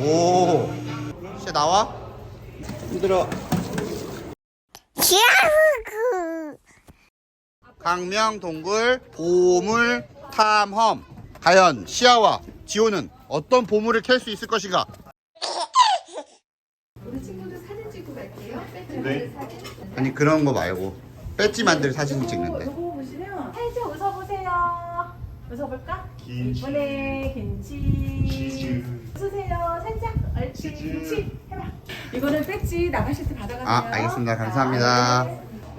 오. 시야 나와? 힘들어. 강명 동굴 보물 탐험. 과연 시아와 지호는 어떤 보물을 캘 수 있을 것인가? 우리 친구들 사진 찍고 갈게요. 배지 만들 사진. 아니 그런 거 말고 배지 만들 사진 찍는데. 보시면 살짝 웃어보세요. 웃어볼까? 이번에 김치. 김치 해봐. 이거는 배지 나가실 때 받아가세요. 아 알겠습니다. 감사합니다.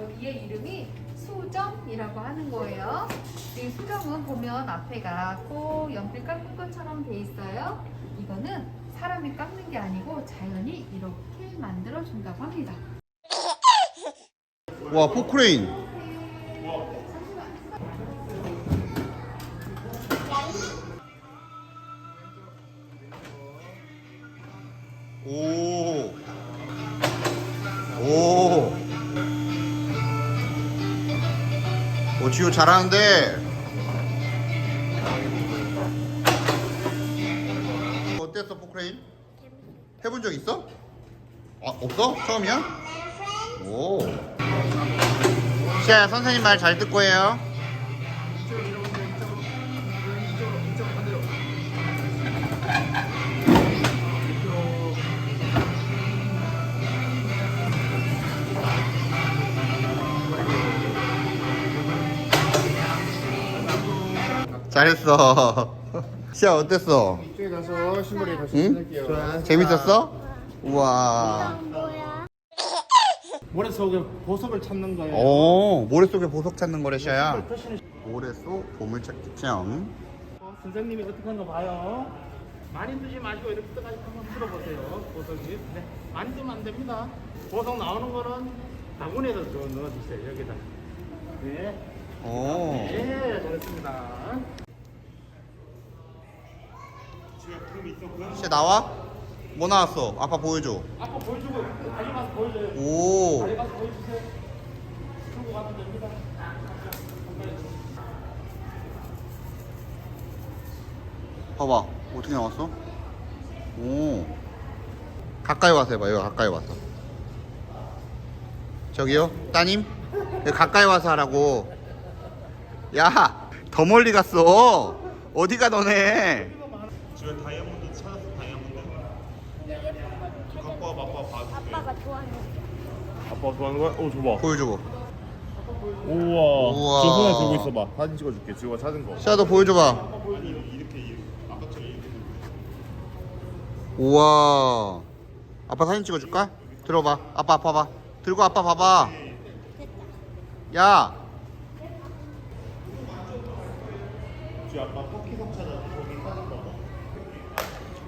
여기의 이름이 수정이라고 하는 거예요. 이 수정은 보면 앞에가 꼭 연필 깎은 것처럼 돼 있어요. 이거는 사람이 깎는 게 아니고 자연이 이렇게 만들어 준다고 합니다. 와 포크레인. 오. 오. 오 지호 잘하는데. 어땠어 포크레인? 해본 적 있어? 아 없어? 처음이야? 오. 시아야 선생님 말 잘 듣고 해요. 잘했어. 시아 어땠어? 이쪽에 가서 신발에 다시 응? 신을게요. 재밌었어? 우와. 모래 속에 보석을 찾는 거예요. 오, 모래 속에 보석 찾는 거래, 시아야. 모래 속 보물 찾기 체험. 어, 선생님이 어떻게 하는 거 봐요. 많이 드지 마시고 이렇게 뜨까지 한번 풀어보세요. 보석이. 네. 많이 뜨면 안 됩니다. 보석 나오는 거는 바구니에다 좀 넣어주세요. 여기다. 네. 오. 네, 잘했습니다. 시아 나와? 뭐 나왔어? 아빠 보여줘. 아까 보여주고 다리 가서 보여줘요. 오. 다리 가서 보여주세요. 들고 가면 됩니다. 봐봐. 어떻게 나왔어? 오. 가까이 와서 해봐. 여기 가까이 와서. 저기요? 따님? 여기 가까이 와서 하라고. 야! 더 멀리 갔어. 어디가 너네? 집에 다이아몬드 찾았어, 다이아몬드. 갖고 와, 아빠 봐. 아빠가 좋아하는 아빠 좋아하는 거야? 오, 줘봐. 보여줘봐. 우와. 우와. 저 손에 들고 있어봐. 사진 찍어줄게. 지호가 찾은 거. 시아도 보여줘봐. 우와. 아빠 사진 찍어줄까? 들어봐. 아빠 아빠 봐. 들고 아빠 봐봐. 야. 지호 아빠 터키석 찾아. 거기 찾은 거.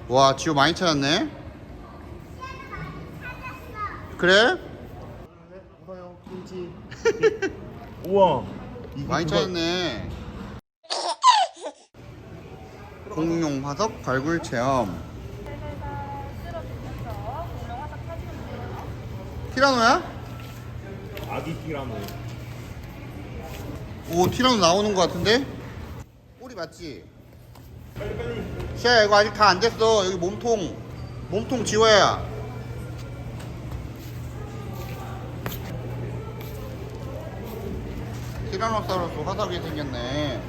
와 지호 많이 찾았네. 그래? 보세요. 김치. 우와. 많이 그거- 찾았네. 공룡 화석 발굴 체험. 티라노야? 아기 티라노. 오 티라노 나오는 것 같은데? 꼬리 맞지? 시아야 이거 아직 다 안 됐어 여기 몸통 몸통 지워야 티라노사우루스 화석이 생겼네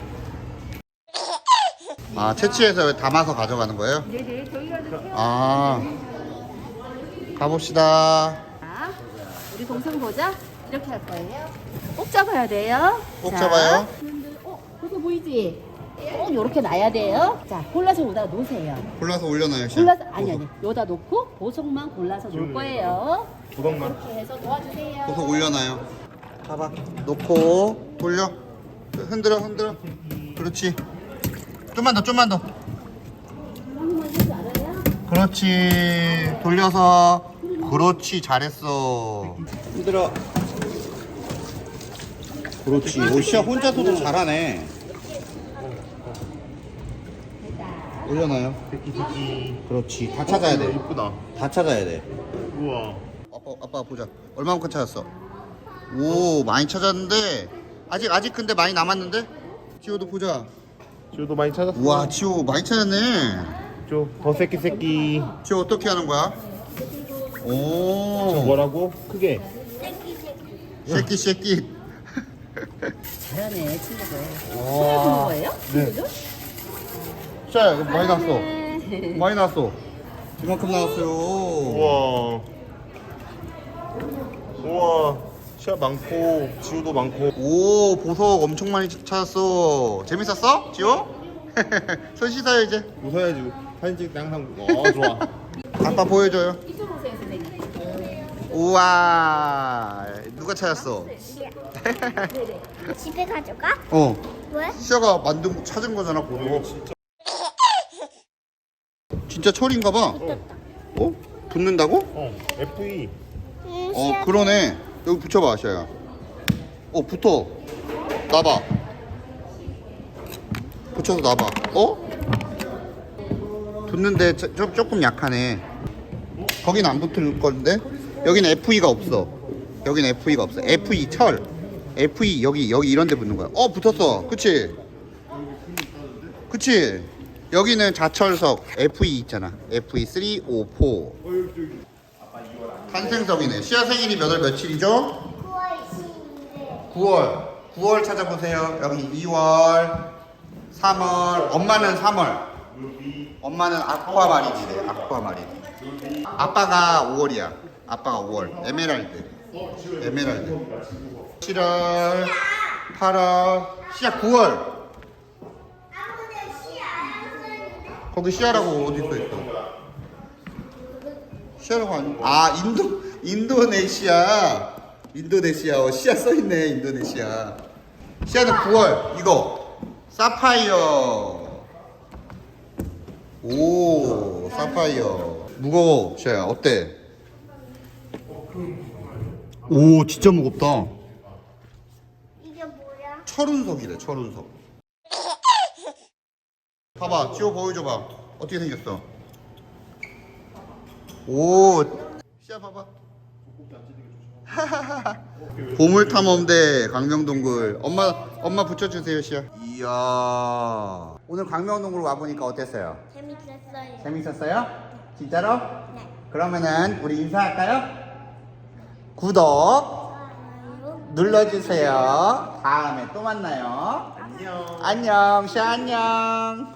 아 채취해서 담아서 가져가는 거예요? 네네, 저희가 좀아 가봅시다 자, 우리 동생 보자. 이렇게 할 거예요. 꼭 잡아야 돼요. 꼭 자, 잡아요. 어, 그거 보이지? 꼭 이렇게 놔야 돼요. 자, 골라서 여기다 놓으세요. 골라서 올려놔요 시아 골라서 아니 아니, 여기다 놓고 보석만 골라서 놓을 거예요. 조각만. 이렇게 해서 놓아주세요. 보석 올려놔요. 봐봐. 놓고 돌려. 흔들어 흔들어. 그렇지. 좀만 더 좀만 더. 그렇지. 돌려서. 그렇지 잘했어. 흔들어. 그렇지. 오 시야 혼자서도 잘하네. 올려놔요. 새끼 새끼. 그렇지. 다 찾아야 돼. 이쁘다. 다 찾아야 돼. 우와. 아빠 아빠 보자. 얼마만큼 찾았어? 오 많이 찾았는데 아직 아직 근데 많이 남았는데? 지호도 보자. 지호도 많이 찾았어. 우와 지호 많이 찾았네. 저더 새끼 새끼 지호 어떻게 하는 거야? 오 뭐라고? 크게 새끼 새끼 자연의 친구들. 와 거예요? 네. 자 이거 많이 났어. 많이 났어. 이만큼 나왔어요. 우와. 우와. 시야 많고 지우도 많고. 오 보석 엄청 많이 찾았어. 재밌었어? 지호? 손 씻어요 이제. 웃어야지. 사진 찍을 때 항상 어. 좋아. 아빠 보여줘요. 이쪽 오세요, 선생님. 우와. 누가 찾았어? 집에 가져가? 어. 왜? 시아가 만든 찾은 거잖아 보석. 진짜 진짜 철인가 봐. 어? 붙는다고? 어 FE 응, 어 그러네. 여기 붙여봐 시아야. 어 붙어. 놔봐. 붙여서 놔봐. 어? 붙는데 저, 저- 조금 약하네. 거긴 안 붙을 건데? 여기는 FE가 없어. 여기는 FE가 없어. FE 철. FE 여기 여기 이런 데 붙는 거야. 어 붙었어. 그치? 그치 여기는 자철석 FE 있잖아 FE 3, 5, 4 탄생석이네. 시아 생일이 몇월 며칠이죠? 9월. 9월 찾아보세요. 여기 2월, 3월. 엄마는 3월. 엄마는 아쿠아 마린이래. 아쿠아 마린. 아빠가 5월이야. 아빠가 5월. 에메랄드. 에메랄드. 7월, 8월. 시아 9월. 거기 시아라고 어디 써 있어? 시아라고 아니? 아 인도 인도네시아 인도네시아 어, 시아 써 있네 인도네시아 시아는 9월 이거 사파이어 오 사파이어 무거워 시아야 어때? 오 진짜 무겁다 이게 뭐야? 철운석이래 철운석 봐봐 지호 보여줘봐 어떻게 생겼어 오 시야 봐봐 보물 탐험대 강명동굴 엄마 엄마 붙여주세요 시야 이야 오늘 강명동굴 와보니까 어땠어요? 재밌었어요. 재밌었어요? 진짜로? 네. 그러면은 우리 인사할까요? 구독. 눌러주세요 다음에 또 만나요 안녕 안녕 시아 안녕